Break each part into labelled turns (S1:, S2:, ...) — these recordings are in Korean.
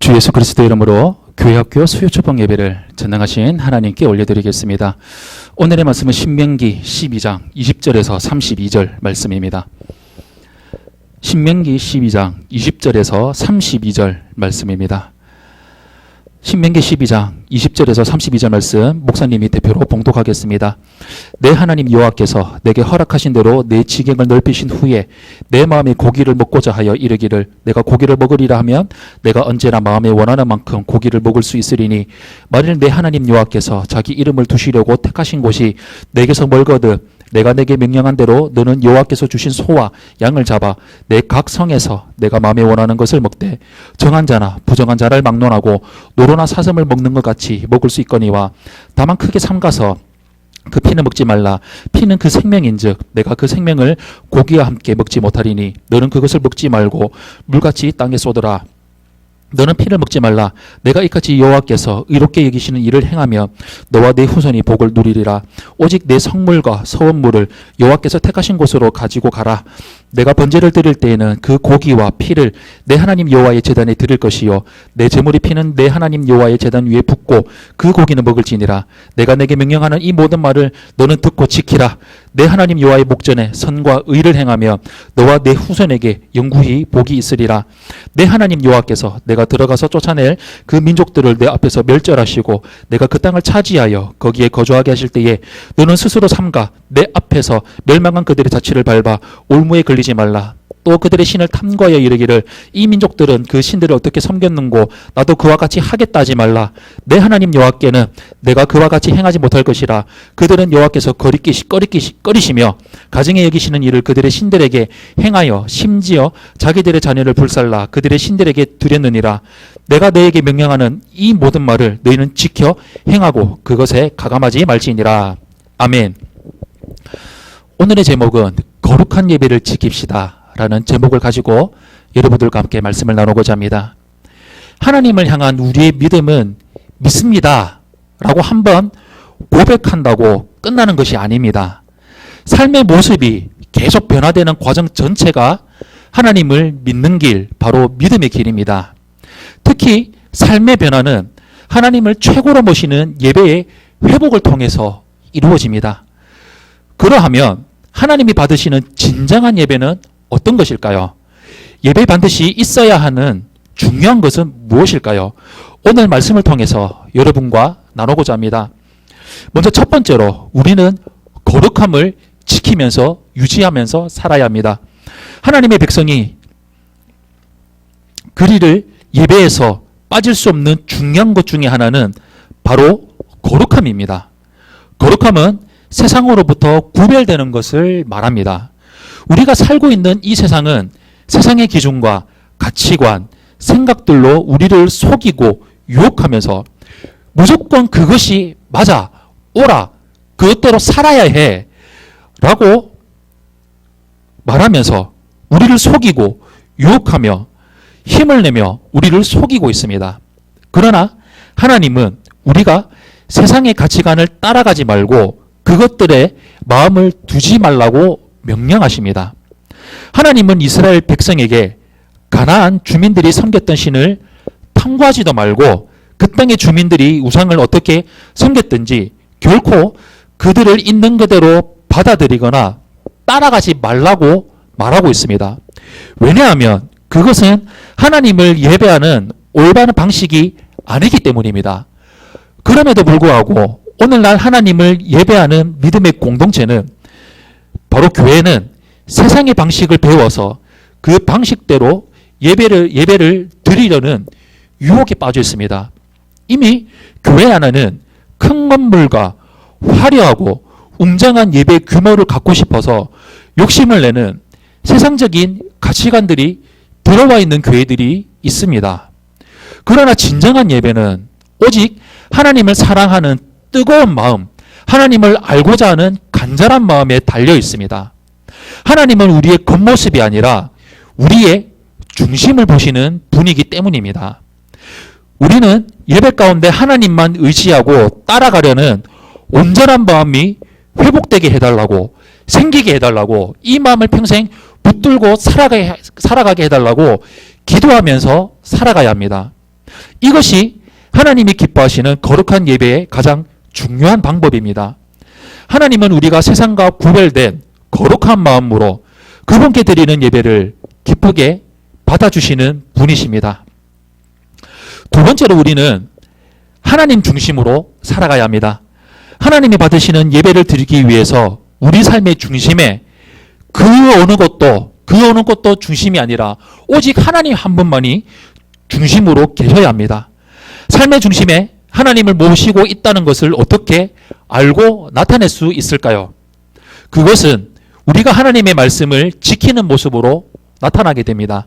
S1: 주 예수 그리스도 이름으로 교회학교 수요초방 예배를 전당하신 하나님께 올려드리겠습니다. 오늘의 말씀은 신명기 12장 20절에서 32절 말씀입니다. 신명기 12장 20절에서 32절 말씀입니다. 신명기 12장 20절에서 32절 말씀 목사님이 대표로 봉독하겠습니다. 내 하나님 여호와께서 내게 허락하신 대로 내 지경을 넓히신 후에 내 마음이 고기를 먹고자 하여 이르기를 내가 고기를 먹으리라 하면 내가 언제나 마음에 원하는 만큼 고기를 먹을 수 있으리니 만일 내 하나님 여호와께서 자기 이름을 두시려고 택하신 곳이 내게서 멀거든 내가 내게 명령한 대로 너는 여호와께서 주신 소와 양을 잡아 내 각 성에서 내가 마음에 원하는 것을 먹되 정한 자나 부정한 자를 막론하고 노 로나 사슴을 먹는 것 같이 먹을 수 있거니와 다만 크게 삼가서 그 피는 먹지 말라 피는 그 생명인즉 내가 그 생명을 고기와 함께 먹지 못하리니 너는 그것을 먹지 말고 물같이 땅에 쏟으라 너는 피를 먹지 말라. 내가 이같이 여호와께서 의롭게 여기시는 일을 행하며 너와 내 후손이 복을 누리리라. 오직 내 성물과 서원물을 여호와께서 택하신 곳으로 가지고 가라. 내가 번제를 드릴 때에는 그 고기와 피를 내 하나님 여호와의 제단에 드릴 것이요 내 제물이 피는 내 하나님 여호와의 제단 위에 붓고 그 고기는 먹을지니라. 내가 내게 명령하는 이 모든 말을 너는 듣고 지키라. 내 하나님 여호와의 목전에 선과 의를 행하며 너와 내 후손에게 영구히 복이 있으리라. 내 하나님 여호와께서 내가 들어가서 쫓아낼 그 민족들을 내 앞에서 멸절하시고 내가 그 땅을 차지하여 거기에 거주하게 하실 때에 너는 스스로 삼가 내 앞에서 멸망한 그들의 자취를 밟아 올무에 걸리 지 말라. 또 그들의 신을 탐구하여 이르기를 이 민족들은 그 신들을 어떻게 섬겼는고 나도 그와 같이 하겠다 하지 말라. 내 하나님 여호와께는 내가 그와 같이 행하지 못할 것이라. 그들은 여호와께서 거리끼시 꺼리끼시 꺼리시며 가정에 여기시는 일을 그들의 신들에게 행하여 심지어 자기들의 자녀를 불살라. 그들의 신들에게 드렸느니라. 내가 너에게 명령하는 이 모든 말을 너희는 지켜 행하고 그것에 가감하지 말지니라. 아멘 오늘의 제목은 거룩한 예배를 지킵시다 라는 제목을 가지고 여러분들과 함께 말씀을 나누고자 합니다. 하나님을 향한 우리의 믿음은 믿습니다. 라고 한번 고백한다고 끝나는 것이 아닙니다. 삶의 모습이 계속 변화되는 과정 전체가 하나님을 믿는 길, 바로 믿음의 길입니다. 특히 삶의 변화는 하나님을 최고로 모시는 예배의 회복을 통해서 이루어집니다. 그러하면 하나님이 받으시는 진정한 예배는 어떤 것일까요? 예배 반드시 있어야 하는 중요한 것은 무엇일까요? 오늘 말씀을 통해서 여러분과 나누고자 합니다. 먼저 첫 번째로 우리는 거룩함을 지키면서 유지하면서 살아야 합니다. 하나님의 백성이 그리를 예배에서 빠질 수 없는 중요한 것 중에 하나는 바로 거룩함입니다. 거룩함은 세상으로부터 구별되는 것을 말합니다. 우리가 살고 있는 이 세상은 세상의 기준과 가치관, 생각들로 우리를 속이고 유혹하면서 무조건 그것이 맞아, 옳아, 그것대로 살아야 해. 라고 말하면서 우리를 속이고 유혹하며 힘을 내며 우리를 속이고 있습니다. 그러나 하나님은 우리가 세상의 가치관을 따라가지 말고 그것들에 마음을 두지 말라고 명령하십니다. 하나님은 이스라엘 백성에게 가나안 주민들이 섬겼던 신을 탐구하지도 말고 그 땅의 주민들이 우상을 어떻게 섬겼든지 결코 그들을 있는 그대로 받아들이거나 따라가지 말라고 말하고 있습니다. 왜냐하면 그것은 하나님을 예배하는 올바른 방식이 아니기 때문입니다. 그럼에도 불구하고 오늘날 하나님을 예배하는 믿음의 공동체는 바로 교회는 세상의 방식을 배워서 그 방식대로 예배를 예배를 드리려는 유혹에 빠져 있습니다. 이미 교회 안에는 큰 건물과 화려하고 웅장한 예배 규모를 갖고 싶어서 욕심을 내는 세상적인 가치관들이 들어와 있는 교회들이 있습니다. 그러나 진정한 예배는 오직 하나님을 사랑하는 뜨거운 마음, 하나님을 알고자 하는 간절한 마음에 달려 있습니다. 하나님은 우리의 겉모습이 아니라 우리의 중심을 보시는 분이기 때문입니다. 우리는 예배 가운데 하나님만 의지하고 따라가려는 온전한 마음이 회복되게 해달라고 생기게 해달라고 이 마음을 평생 붙들고 살아가게, 살아가게 해달라고 기도하면서 살아가야 합니다. 이것이 하나님이 기뻐하시는 거룩한 예배의 가장 중요한 방법입니다. 하나님은 우리가 세상과 구별된 거룩한 마음으로 그분께 드리는 예배를 기쁘게 받아주시는 분이십니다. 두 번째로 우리는 하나님 중심으로 살아가야 합니다. 하나님이 받으시는 예배를 드리기 위해서 우리 삶의 중심에 그 어느 것도 그 어느 것도 중심이 아니라 오직 하나님 한 분만이 중심으로 계셔야 합니다. 삶의 중심에 하나님을 모시고 있다는 것을 어떻게 알고 나타낼 수 있을까요? 그것은 우리가 하나님의 말씀을 지키는 모습으로 나타나게 됩니다.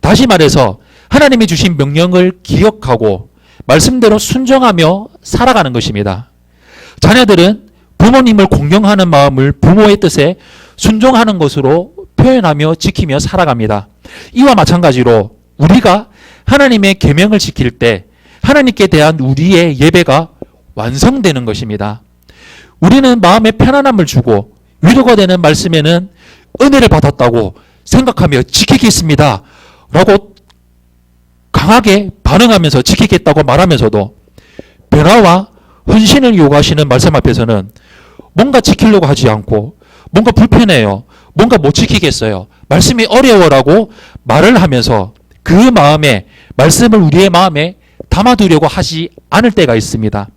S1: 다시 말해서 하나님이 주신 명령을 기억하고 말씀대로 순종하며 살아가는 것입니다. 자녀들은 부모님을 공경하는 마음을 부모의 뜻에 순종하는 것으로 표현하며 지키며 살아갑니다. 이와 마찬가지로 우리가 하나님의 계명을 지킬 때 하나님께 대한 우리의 예배가 완성되는 것입니다. 우리는 마음에 편안함을 주고 위로가 되는 말씀에는 은혜를 받았다고 생각하며 지키겠습니다. 라고 강하게 반응하면서 지키겠다고 말하면서도 변화와 헌신을 요구하시는 말씀 앞에서는 뭔가 지키려고 하지 않고 뭔가 불편해요. 뭔가 못 지키겠어요. 말씀이 어려워라고 말을 하면서 그 마음에 말씀을 우리의 마음에 담아두려고 하지 않을 때가 있습니다.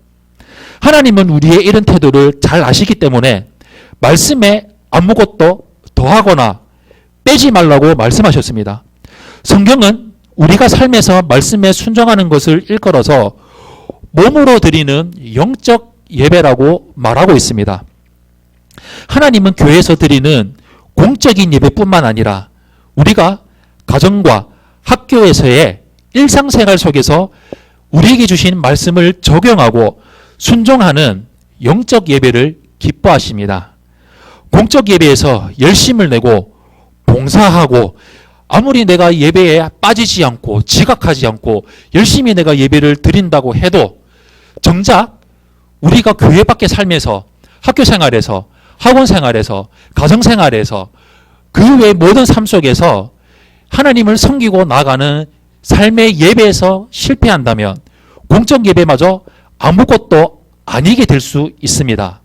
S1: 하나님은 우리의 이런 태도를 잘 아시기 때문에 말씀에 아무것도 더하거나 빼지 말라고 말씀하셨습니다. 성경은 우리가 삶에서 말씀에 순종하는 것을 일컬어서 몸으로 드리는 영적 예배라고 말하고 있습니다. 하나님은 교회에서 드리는 공적인 예배뿐만 아니라 우리가 가정과 학교에서의 일상생활 속에서 우리에게 주신 말씀을 적용하고 순종하는 영적 예배를 기뻐하십니다. 공적 예배에서 열심을 내고 봉사하고 아무리 내가 예배에 빠지지 않고 지각하지 않고 열심히 내가 예배를 드린다고 해도 정작 우리가 교회 밖에 살면서 학교 생활에서 학원 생활에서 가정 생활에서 그 외 모든 삶 속에서 하나님을 섬기고 나가는 삶의 예배에서 실패한다면 공적 예배마저 아무것도 아니게 될 수 있습니다.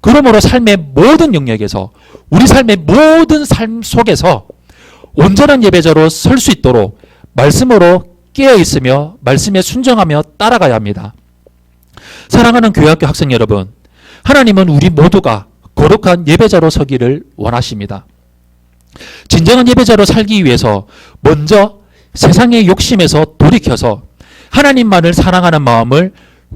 S1: 그러므로 삶의 모든 영역에서 우리 삶의 모든 삶 속에서 온전한 예배자로 설 수 있도록 말씀으로 깨어 있으며 말씀에 순종하며 따라가야 합니다. 사랑하는 교회학교 학생 여러분, 하나님은 우리 모두가 거룩한 예배자로 서기를 원하십니다. 진정한 예배자로 살기 위해서 먼저 세상의 욕심에서 돌이켜서 하나님만을 사랑하는 마음을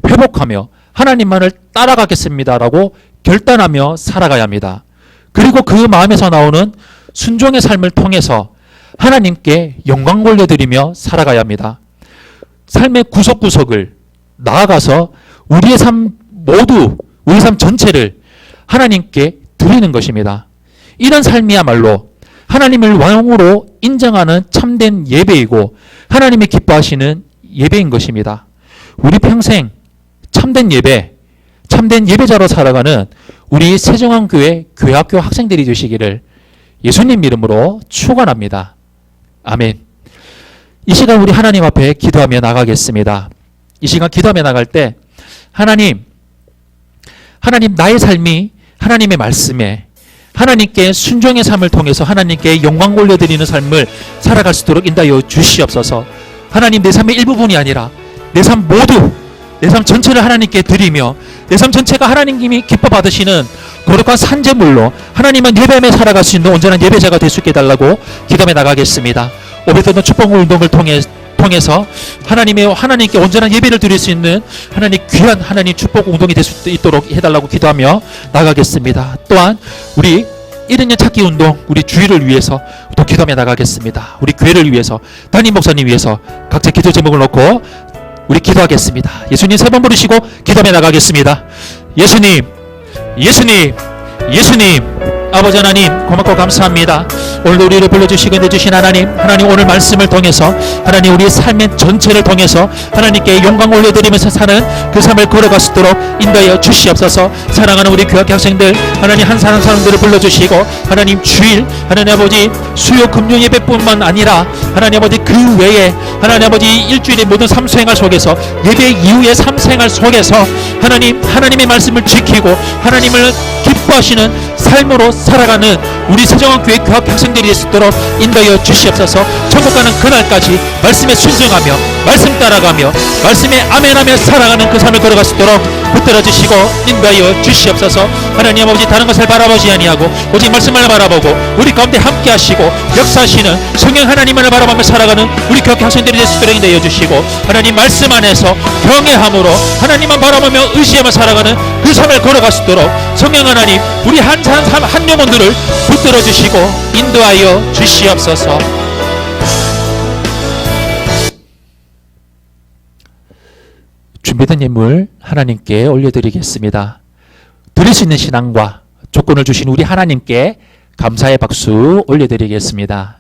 S1: 회복하며 하나님만을 따라가겠습니다라고 결단하며 살아가야 합니다. 그리고 그 마음에서 나오는 순종의 삶을 통해서 하나님께 영광 돌려드리며 살아가야 합니다. 삶의 구석구석을 나아가서 우리의 삶 모두 우리 삶 전체를 하나님께 드리는 것입니다. 이런 삶이야말로 하나님을 왕으로 인정하는 참된 예배이고 하나님이 기뻐하시는 예배인 것입니다. 우리 평생 참된 예배, 참된 예배자로 살아가는 우리 세정왕교회 교회학교 학생들이 되시기를 예수님 이름으로 축원합니다. 아멘. 이 시간 우리 하나님 앞에 기도하며 나가겠습니다. 이 시간 기도하며 나갈 때 하나님 하나님 나의 삶이 하나님의 말씀에 하나님께 순종의 삶을 통해서 하나님께 영광 올려드리는 삶을 살아갈 수 있도록 인도하여 주시옵소서. 하나님 내 삶의 일부분이 아니라 내 삶 모두 내 삶 전체를 하나님께 드리며 내 삶 전체가 하나님이 기뻐 받으시는 거룩한 산재물로 하나님만 예배하며 살아갈 수 있는 온전한 예배자가 될 수 있게 달라고 기도해 나가겠습니다. 오베드는 축복 운동을 통해 통해서 하나님의 하나님께 온전한 예배를 드릴 수 있는 하나님 귀한 하나님 축복 운동이 될 수 있도록 해달라고 기도하며 나가겠습니다. 또한 우리 1년 찾기 운동 우리 주의를 위해서 또 기도하며 나가겠습니다. 우리 교회를 위해서 담임 목사님 위해서 각자 기도 제목을 놓고 우리 기도하겠습니다. 예수님 세 번 부르시고 기도하며 나가겠습니다. 예수님, 예수님, 예수님. 아버지 하나님 고맙고 감사합니다. 오늘도 우리를 불러주시고 인도주신 하나님 하나님 오늘 말씀을 통해서 하나님 우리의 삶의 전체를 통해서 하나님께 영광 올려드리면서 사는 그 삶을 걸어갈 수 있도록 인도하여 주시옵소서 사랑하는 우리 교학 학생들 하나님 한 사람 사람들을 불러주시고 하나님 주일 하나님 아버지 수요 금요 예배뿐만 아니라 하나님 아버지 그 외에 하나님 아버지 일주일의 모든 삶 생활 속에서 예배 이후의 삶 생활 속에서 하나님 하나님의 말씀을 지키고 하나님을 기뻐하시는 삶으로 살아가는 우리 세정한 교회 교학 학생들이 될 수 있도록 인도하여 주시옵소서. 천국 가는 그날까지 말씀에 순종하며 말씀 따라가며 말씀에 아멘하며 살아가는 그 삶을 걸어갈 수 있도록 붙들어 주시고 인도하여 주시옵소서 하나님 아버지 다른 것을 바라보지 아니하고 오직 말씀을 바라보고 우리 가운데 함께 하시고 역사하시는 성령 하나님을 바라보며 살아가는 우리 교회 학생들이 될수 있도록 인도하여 주시고 하나님 말씀 안에서 경외함으로 하나님만 바라보며 의지하며 살아가는 그 삶을 걸어갈 수 있도록 성령 하나님 우리 한 한 한 영혼들을 붙들어 주시고 인도하여 주시옵소서. 준비된 예물 하나님께 올려드리겠습니다. 드릴 수 있는 신앙과 조건을 주신 우리 하나님께 감사의 박수 올려드리겠습니다.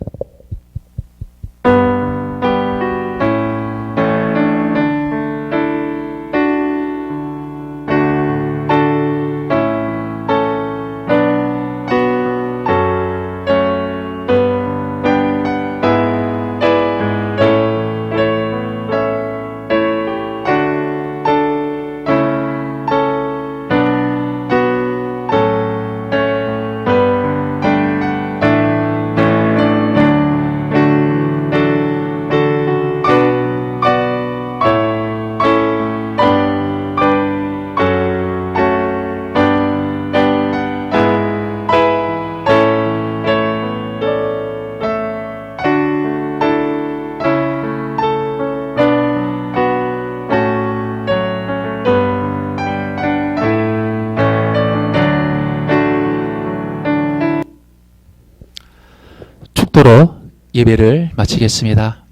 S1: 축도로 예배를 마치겠습니다.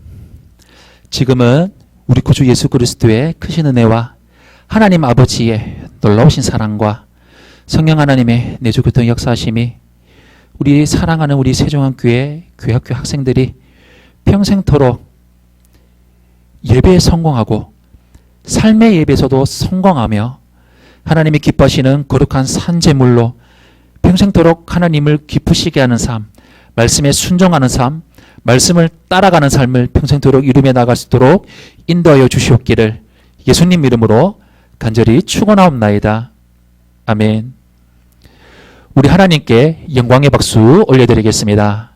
S1: 지금은 우리 구주 예수 그리스도의 크신 은혜와 하나님 아버지의 놀라우신 사랑과 성령 하나님의 내주 교통 역사하심이 우리 사랑하는 우리 세종한 교회 교학교 학생들이 평생토록 예배에 성공하고 삶의 예배에서도 성공하며 하나님이 기뻐하시는 거룩한 산재물로 평생토록 하나님을 기쁘시게 하는 삶, 말씀에 순종하는 삶, 말씀을 따라가는 삶을 평생토록 이루며 나갈 수 있도록 인도하여 주시옵기를 예수님 이름으로 간절히 축원하옵나이다. 아멘. 우리 하나님께 영광의 박수 올려드리겠습니다.